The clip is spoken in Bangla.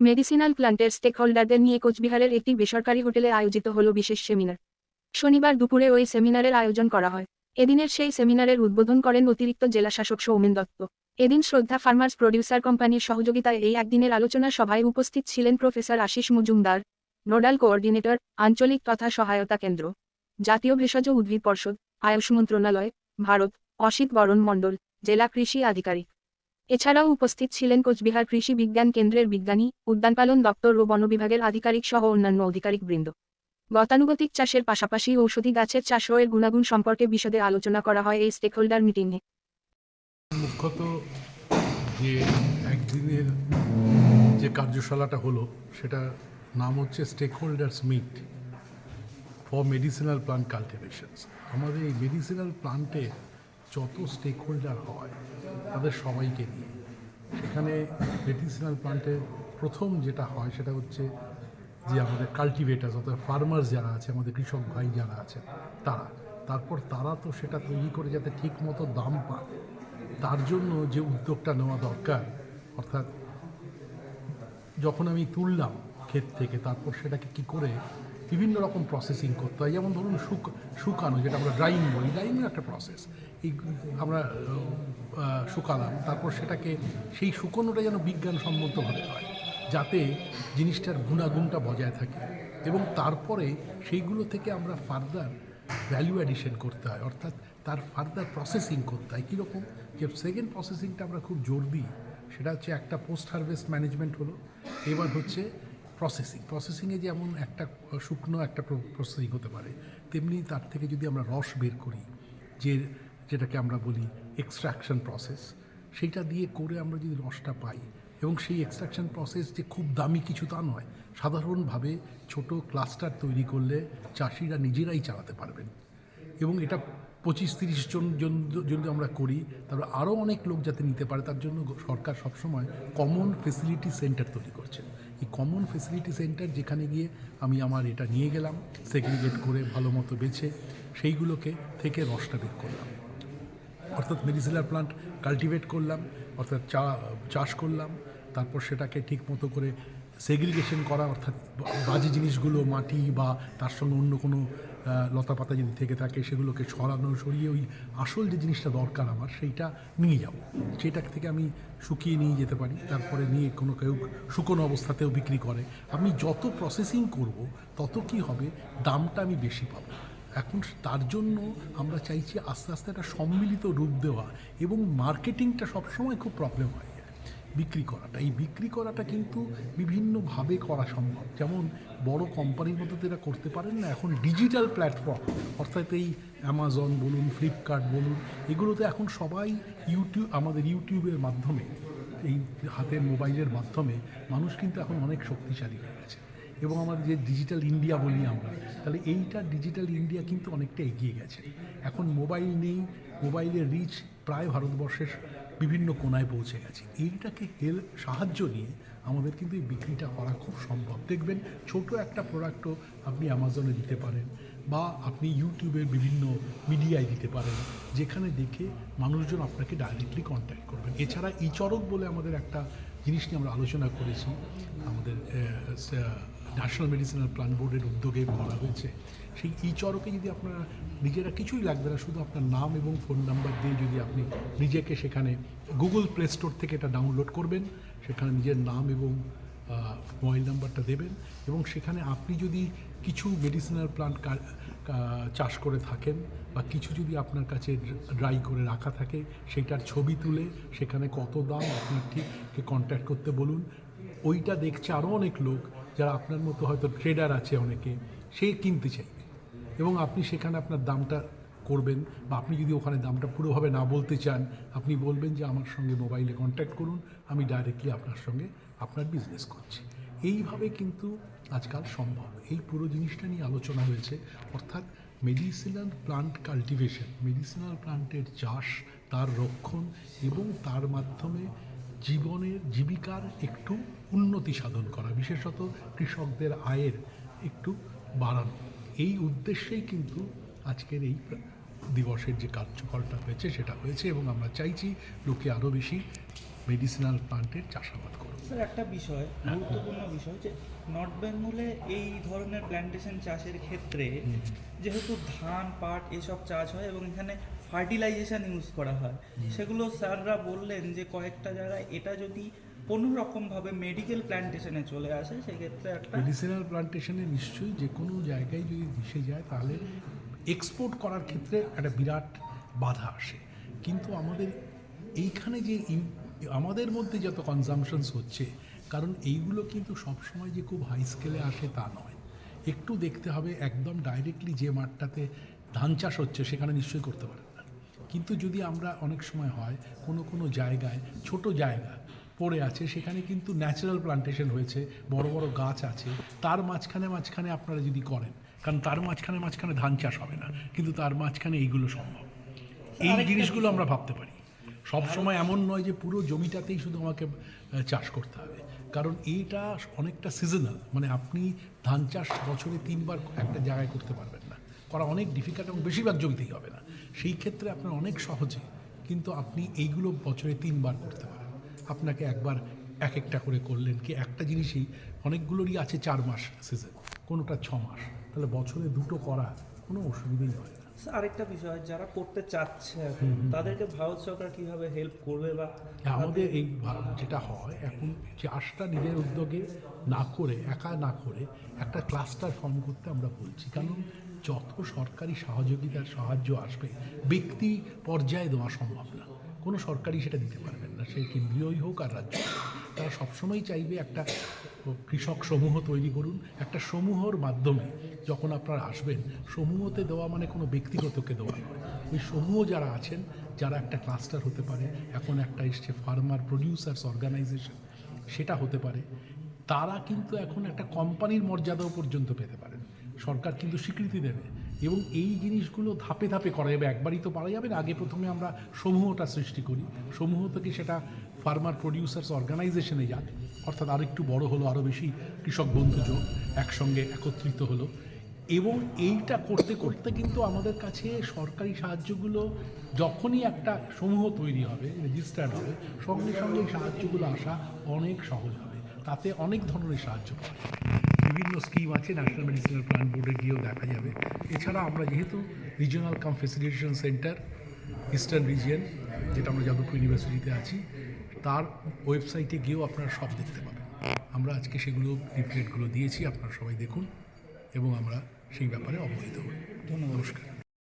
মেডিসিনাল প্লান্টের স্টেকহোল্ডারদের নিয়ে কোচবিহারের একটি বেসরকারি হোটেলে আয়োজিত হল বিশেষ সেমিনার। শনিবার দুপুরে ওই সেমিনারের আয়োজন করা হয়। এদিনের সেই সেমিনারের উদ্বোধন করেন অতিরিক্ত জেলাশাসক সৌমেন দত্ত। এদিন শ্রদ্ধা ফার্মার্স প্রডিউসার কোম্পানির সহযোগিতায় এই একদিনের আলোচনা সভায় উপস্থিত ছিলেন professor Ashis Majumdar, nodal coordinator, আঞ্চলিক তথা সহায়তা কেন্দ্র, জাতীয় ভেষজ উদ্ভিদ পর্ষদ, আয়ুষ মন্ত্রণালয়, ভারত, অসিত বরণ মণ্ডল, জেলা কৃষি আধিকারিক। এছাড়াও উপস্থিত ছিলেন কোচবিহার কৃষি বিজ্ঞান কেন্দ্রের বিজ্ঞানী উদ্যানপালন দপ্তর ও বন বিভাগের আধিকারিক সহ অন্যান্য আধিকারিক বৃন্দ গতানুগতিক চাষের পাশাপাশি ঔষধি গাছের চাষ এর গুণাগুণ সম্পর্কে বিশদে আলোচনা করা হয় এই স্টেক স্টেকহোল্ডার মিটিংয়ে মুখ্যত যে একদিনের যে কার্যশালাটা হলো সেটা নাম হচ্ছে stakeholders meet for medicinal plant cultivations আমাদের এই মেডিসিনাল প্লান্টে যত স্টেক হোল্ডার হয়, তাদের সবাইকে নিয়ে। সেখানে মেডিসিনাল প্লান্টে প্রথম যেটা হয়, সেটা হচ্ছে যে আমাদের কাল্টিভেটার্স অর্থাৎ ফার্মার্স যারা আছে, আমাদের কৃষক ভাই যারা আছে তারা। তারপর তারা তো সেটা তৈরি করে যাতে ঠিক মতো দাম পায়। তার জন্য যে উদ্যোগটা নেওয়া দরকার, অর্থাৎ যখন আমি তুললাম ক্ষেত থেকে, তারপর সেটাকে কি করে বিভিন্ন রকম প্রসেসিং করতে হয়। যেমন ধরুন শুক, শুকানো, যেটা আমরা ড্রাইং বলি। ড্রাইংয়ের একটা প্রসেস এই আমরা শুকালাম। তারপর সেটাকে, সেই শুকোনোটা যেন বিজ্ঞানসম্মতভাবে হয়, যাতে জিনিসটার গুণাগুণটা বজায় থাকে। এবং তারপরে সেইগুলো থেকে আমরা ফার্দার ভ্যালু অ্যাডিশন করতে হয়। অর্থাৎ তার ফার্দার প্রসেসিং করতে হয়। কীরকম? যে সেকেন্ড প্রসেসিংটা আমরা খুব জোর দিই। সেটা হচ্ছে একটা পোস্ট হারভেস্ট ম্যানেজমেন্ট হলো। এবার হচ্ছে প্রসেসিং প্রসেসিংয়ে যেমন একটা শুকনো একটা প্রসেসিং হতে পারে, তেমনি তার থেকে যদি আমরা রস বের করি, যে, যেটাকে আমরা বলি এক্সট্রাকশন প্রসেস সেইটা দিয়ে করে আমরা যদি রসটা পাই, এবং সেই এক্সট্রাকশন প্রসেস যে খুব দামি কিছু তা নয়, সাধারণভাবে ছোট ক্লাস্টার তৈরি করলে চাষিরা নিজেরাই চালাতে পারবেন। এবং এটা পঁচিশ, তিরিশ জন জন, যদি আমরা করি তারপর আরও অনেক লোক যাতে নিতে পারে, তার জন্য সরকার সবসময় কমন ফেসিলিটি সেন্টার তৈরি করছে এই কমন ফেসিলিটি সেন্টার যেখানে গিয়ে আমি আমার এটা নিয়ে গেলাম সেগ্রিগেট করে ভালো মতো বেছে, সেইগুলোকে থেকে রসটা বের করলাম। অর্থাৎ মেডিসিনাল প্লান্ট কাল্টিভেট করলাম, অর্থাৎ চা, চাষ করলাম, তারপর সেটাকে ঠিক মতো করে সেগ্রিগেশন করা, অর্থাৎ বাজে জিনিসগুলো মাটি বা তার সঙ্গে অন্য কোনো আহ, লতাপাতা যদি থেকে থাকে সেগুলোকে সরানো সরিয়ে ওই আসল যে জিনিসটা দরকার আমার সেইটা নিয়ে যাব। সেটা থেকে আমি শুকিয়ে নিয়ে যেতে পারি তারপরে নিয়ে কোনো কেউ শুকনো অবস্থাতেও বিক্রি করে। আমি যত প্রসেসিং করব তত কি হবে দামটা আমি বেশি পাবো। এখন তার জন্য আমরা চাইছি আস্তে আস্তে একটা সম্মিলিত রূপ দেওয়া এবং মার্কেটিংটা সবসময় খুব প্রবলেম হয়ে। বিক্রি করাটা। এই বিক্রি করাটা কিন্তু বিভিন্নভাবে করা সম্ভব। যেমন বড় কোম্পানির মতো তো এরা করতে পারেন না, এখন ডিজিটাল প্ল্যাটফর্ম অর্থাৎ এই অ্যামাজন বলুন ফ্লিপকার্ট বলুন এগুলোতে এখন সবাই ইউটিউব আমাদের ইউটিউবের মাধ্যমে, এই হাতের মোবাইলের মাধ্যমে মানুষ কিন্তু এখন অনেক শক্তিশালী হয়ে গেছে। এবং আমাদের যে ডিজিটাল ইন্ডিয়া বলি আমরা, তাহলে এইটা ডিজিটাল ইন্ডিয়া কিন্তু অনেকটা এগিয়ে গেছে। এখন মোবাইল নেই মোবাইলের রিচ প্রায় ভারতবর্ষের বিভিন্ন কোনায় পৌঁছে গেছে। এইটাকে হেল সাহায্য নিয়ে আমাদের কিন্তু এই বিক্রিটা করা খুব সম্ভব। দেখবেন ছোট একটা প্রোডাক্টও আপনি অ্যামাজনে দিতে পারেন বা আপনি ইউটিউবের বিভিন্ন মিডিয়ায় দিতে পারেন, যেখানে দেখে মানুষজন আপনাকে ডাইরেক্টলি কন্ট্যাক্ট করবেন। এছাড়া ইচরক বলে আমাদের একটা জিনিস নিয়ে আমরা আলোচনা করেছি, আমাদের ন্যাশনাল মেডিসিনাল প্ল্যান বোর্ডের উদ্যোগে করা হয়েছে। সেই ই চরকে যদি আপনারা নিজেরা কিছুই লাগবে না, শুধু আপনার নাম এবং ফোন নাম্বার দিয়ে যদি আপনি নিজেকে সেখানে গুগল প্লে স্টোর থেকে এটা ডাউনলোড করবেন, সেখানে নিজের নাম এবং মোবাইল নাম্বারটা দেবেন এবং সেখানে আপনি যদি কিছু মেডিসিনাল প্লান্ট চাষ করে থাকেন বা কিছু যদি আপনার কাছে ড্রাই করে রাখা থাকে, সেটার ছবি তুলে সেখানে কত দাম, আপনার ঠিককে কন্ট্যাক্ট করতে বলুন। ওইটা দেখছে আরও অনেক লোক যারা আপনার মতো হয়তো ট্রেডার আছে অনেকে, সে কিনতে চাইবে। এবং আপনি সেখানে আপনার দামটা করবেন বা আপনি যদি ওখানে দামটা পুরোভাবে না বলতে চান, আপনি বলবেন যে আমার সঙ্গে মোবাইলে কন্ট্যাক্ট করুন, আমি ডাইরেক্টলি আপনার সঙ্গে আপনার বিজনেস করছি। এইভাবে কিন্তু আজকাল সম্ভব। এই পুরো জিনিসটা নিয়ে আলোচনা হয়েছে, অর্থাৎ মেডিসিনাল প্লান্ট কাল্টিভেশন মেডিসিনাল প্লান্টের চাষ, তার রক্ষণ এবং তার মাধ্যমে জীবনের জীবিকার একটু উন্নতি সাধন করা বিশেষত কৃষকদের আয়ের একটু বাড়ানো। এই উদ্দেশ্যেই কিন্তু আজকের এই দিবসের যে কার্যকরটা হয়েছে সেটা হয়েছে এবং আমরা চাইছি লোকে আরও বেশি মেডিসিনাল প্লান্টের চাষাবাদ করুন স্যার একটা বিষয় গুরুত্বপূর্ণ বিষয় যে নর্থ বেঙ্গলে এই ধরনের প্ল্যান্টেশন চাষের ক্ষেত্রে যেহেতু ধান পাট এসব চাষ হয় এবং এখানে ফার্টিলাইজেশন ইউজ করা হয়। সেগুলো স্যাররা বললেন যে কয়েকটা জায়গায় এটা যদি কোনো রকমভাবে মেডিকেল প্ল্যান্টেশনে চলে আসে সেক্ষেত্রে একটা মেডিসিনাল প্লান্টেশনে নিশ্চয়ই যে কোনো জায়গায় যদি মিশে যায় তাহলে এক্সপোর্ট করার ক্ষেত্রে একটা বিরাট বাধা আসে। কিন্তু আমাদের এইখানে যে আমাদের মধ্যে যত কনজামশনস হচ্ছে কারণ এইগুলো কিন্তু সবসময় যে খুব হাই স্কেলে আসে তা নয়। একটু দেখতে হবে একদম ডাইরেক্টলি যে মাঠটাতে ধান চাষ হচ্ছে সেখানে নিশ্চয়ই করতে পারেন। না কিন্তু যদি আমরা অনেক সময় হয় কোনো কোনো জায়গায় ছোট জায়গা পড়ে আছে সেখানে কিন্তু ন্যাচারাল প্লান্টেশন হয়েছে বড় বড় গাছ আছে তার মাঝখানে মাঝখানে আপনারা যদি করেন কারণ তার মাঝখানে মাঝখানে ধান চাষ হবে না কিন্তু তার মাঝখানে এইগুলো সম্ভব। এই জিনিসগুলো আমরা ভাবতে পারি। সব সময় এমন নয় যে পুরো জমিটাতেই শুধু আমাকে চাষ করতে হবে। কারণ এইটা অনেকটা সিজনাল মানে আপনি ধান চাষ বছরে তিনবার একটা জায়গায় করতে পারবেন। করা অনেক ডিফিকাল্ট এবং বেশিরভাগ জমিতেই হবে না। সেই ক্ষেত্রে আপনার অনেক সহজে কিন্তু আপনি এইগুলো বছরে তিনবার করতে পারেন। আপনাকে একবার এক একটা করে করলেন কি একটা জিনিসই অনেকগুলোরই আছে চার মাস সিজন কোনোটা ছ মাস। তাহলে বছরে দুটো করা কোনো অসুবিধাই হয় না। আরেকটা বিষয় যারা করতে চাচ্ছে এখন তাদেরকে ভারত সরকার কীভাবে হেল্প করবে বা আমাদের এই যেটা হয় এখন চাষটা নিজের উদ্যোগে না করে একা না করে একটা ক্লাস্টার ফর্ম করতে আমরা বলছি। কারণ যত সরকারি সহযোগিতার সাহায্য আসবে, ব্যক্তি পর্যায়ে দেওয়া সম্ভব না। কোনো সরকারি সেটা দিতে পারবেন না, সে কেন্দ্রীয়ই হোক আর রাজ্য তারা সবসময় চাইবে একটা কৃষক সমূহ তৈরি করুন। একটা সমূহর মাধ্যমে যখন আপনারা আসবেন, সমূহতে দেওয়া মানে কোনো ব্যক্তিগতকে দেওয়া নয়। ওই সমূহ যারা আছেন, যারা একটা ক্লাস্টার হতে পারে, এখন একটা এসছে ফার্মার প্রডিউসার্স অর্গানাইজেশন, সেটা হতে পারে। তারা কিন্তু এখন একটা কোম্পানির মর্যাদাও পর্যন্ত পেতে পারেন সরকার কিন্তু স্বীকৃতি দেবে। এবং এই জিনিসগুলো ধাপে ধাপে করা যাবে। একবারই তো পারা যাবে না। আগে প্রথমে আমরা সমূহটা সৃষ্টি করি। সমূহ থেকে সেটা ফার্মার প্রডিউসার্স অর্গানাইজেশনে যাক। অর্থাৎ আরও একটু বড় হলো আরও বেশি কৃষক বন্ধু যোগ একসঙ্গে একত্রিত হলো। এবং এইটা করতে করতে কিন্তু আমাদের কাছে সরকারি সাহায্যগুলো যখনই একটা সমূহ তৈরি হবে রেজিস্টার্ড হবে, সঙ্গে সঙ্গে এই সাহায্যগুলো আসা অনেক সহজ হবে। তাতে অনেক ধরনের সাহায্য পাওয়া বিভিন্ন স্কিম আছে ন্যাশনাল মেডিসিনাল প্ল্যান বোর্ডে গিয়েও দেখা যাবে। এছাড়া আমরা যেহেতু regional cum facilitation centre eastern region যেটা আমরা যাদবপুর ইউনিভার্সিটিতে আছি তার ওয়েবসাইটে গিয়েও আপনারা সব দেখতে পাবেন। আমরা আজকে সেগুলো লিফলেটগুলো দিয়েছি আপনারা সবাই দেখুন এবং আমরা সেই ব্যাপারে অবহিত হই। ধন্যবাদ। নমস্কার।